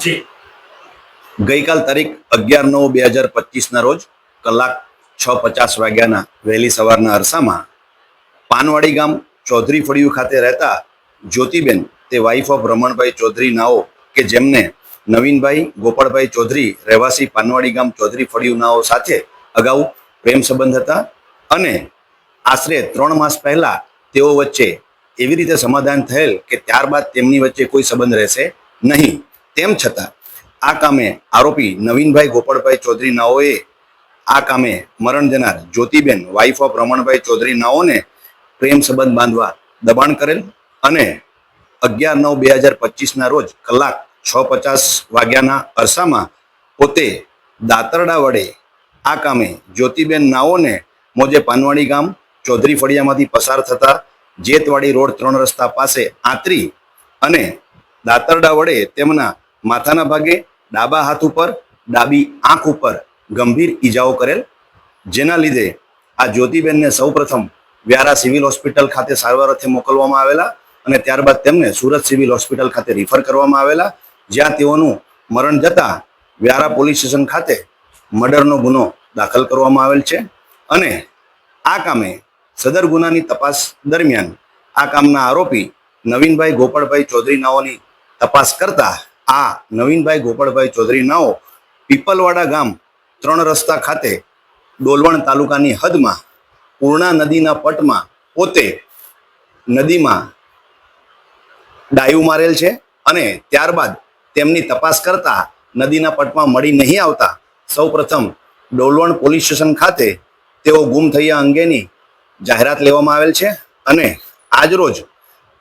જી. ગઈકાલ તારીખ અગિયાર નવ બે હજાર પચીસના રોજ કલાક છ પચાસ વાગ્યાના વહેલી સવારના અરસામાં પાનવાડી ગામ ચૌધરી ફળિયું ખાતે રહેતા જ્યોતિબેન, તે વાઇફ ઓફ રમણભાઈ ચૌધરી નાઓ કે જેમને નવીનભાઈ ગોપાળભાઈ ચૌધરી રહેવાસી પાનવાડી ગામ ચૌધરી ફળિયું નાઓ સાથે અગાઉ પ્રેમ સંબંધ હતા અને આશરે ત્રણ માસ પહેલા તેઓ વચ્ચે એવી રીતે સમાધાન થયેલ કે ત્યારબાદ તેમની વચ્ચે કોઈ સંબંધ રહેશે નહીં. તેમ છતાં, આ કામે આરોપી નવીનભાઈ ગોપાળભાઈ ચૌધરી નાઓએ આ કામે મરણ જનાર જ્યોતિબેન વાઇફ ઓફ રમણભાઈ ચૌધરી નાઓને પ્રેમ સંબંધ બાંધવા દબાણ કરેલ અને અગિયાર નવ બે હજાર પચીસના રોજ કલાક છ પચાસ વાગ્યાના અરસામાં પોતે દાતરડા વડે આ કામે જ્યોતિબેન નાઓને મોજે પાનવાડી ગામ, ચૌધરી ફળિયામાંથી પસાર થતા જેતવાડી રોડ ત્રણ રસ્તા પાસે આંતરી અને દાતરડા વડે તેમના માથાના ભાગે, ડાબા હાથ ઉપર, ડાબી આંખ ઉપર ગંભીર ઈજાઓ કરેલ. જેના લીધે આ જ્યોતિબેનને સૌપ્રથમ વ્યારા સિવિલ હોસ્પિટલ ખાતે સારવાર અર્થે મોકલવામાં આવેલા અને ત્યારબાદ તેમને સુરત સિવિલ હોસ્પિટલ ખાતે રિફર કરવામાં આવેલા, જ્યાં તેઓનું મરણ જતાં વ્યારા પોલીસ સ્ટેશન ખાતે મર્ડરનો ગુનો દાખલ કરવામાં આવેલ છે. અને આ કામે સદર ગુનાની તપાસ દરમિયાન આ કામના આરોપી નવીનભાઈ ગોપાળભાઈ ચૌધરી નાઓની તપાસ કરતા આ નવીનભાઈ ગોપાળભાઈ ચૌધરી નાઓ પીપલવાડા ગામ ત્રણ રસ્તા ખાતે ડોલવણ તાલુકાની હદમાં પૂર્ણા નદીના પટમાં પોતે નદીમાં ડાયું મારેલ છે અને ત્યારબાદ તેમની તપાસ કરતા નદીના પટમાં મળી નહીં આવતા સૌપ્રથમ ડોલવણ પોલીસ સ્ટેશન ખાતે તેઓ ગુમ થયા અંગેની જાહેરાત લેવામાં આવેલ છે અને આજરોજ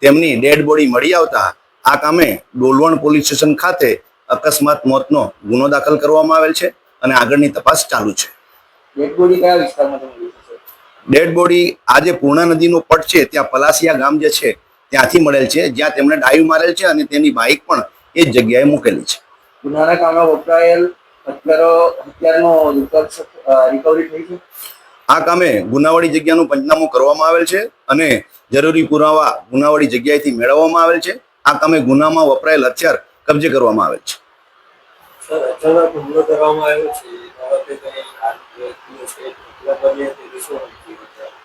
તેમની ડેડ બોડી મળી આવતા આ કામે ડોલવણ પોલીસ સ્ટેશન ખાતે અકસ્માત મોતનો ગુનો દાખલ કરવામાં આવેલ છે અને આગળની તપાસ ચાલુ છે. ડેડ બોડી કયા વિસ્તારમાં ડેડ બોડી આજે પૂર્ણા નદીનો પટ છે ત્યાં પલાસિયા ગામ જે છે ત્યાંથી મળેલ છે જ્યાં તેમણે ડાઈવ મારેલ છે અને તેની બાઇક પણ એ જ જગ્યાએ મૂકેલી છે. ગુનાના કામમાં વપરાયેલ હથિયારો હથિયારનો રિકવરી થઈ છે? આ કામે ગુનાવાળી જગ્યાનું પંચનામું કરવામાં આવેલ છે અને જરૂરી પુરાવા ગુનાવાળી જગ્યાએથી મેળવવામાં આવેલ છે. આ કામે ગુનામાં વપરાયેલ હથિયાર કબજે કરવામાં આવેલ છે?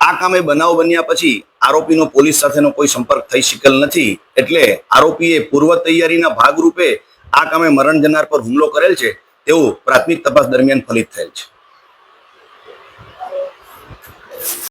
આ કામે બનાવ બન્યા પછી આરોપીનો પોલીસ સાથેનો કોઈ સંપર્ક થઈ શકેલ નથી એટલે આરોપીએ પૂર્વ તૈયારીના ભાગરૂપે આ કામે મરણ જનાર પર હુમલો કરેલ છે તેવું પ્રાથમિક તપાસ દરમિયાન ફલિત થયેલ છે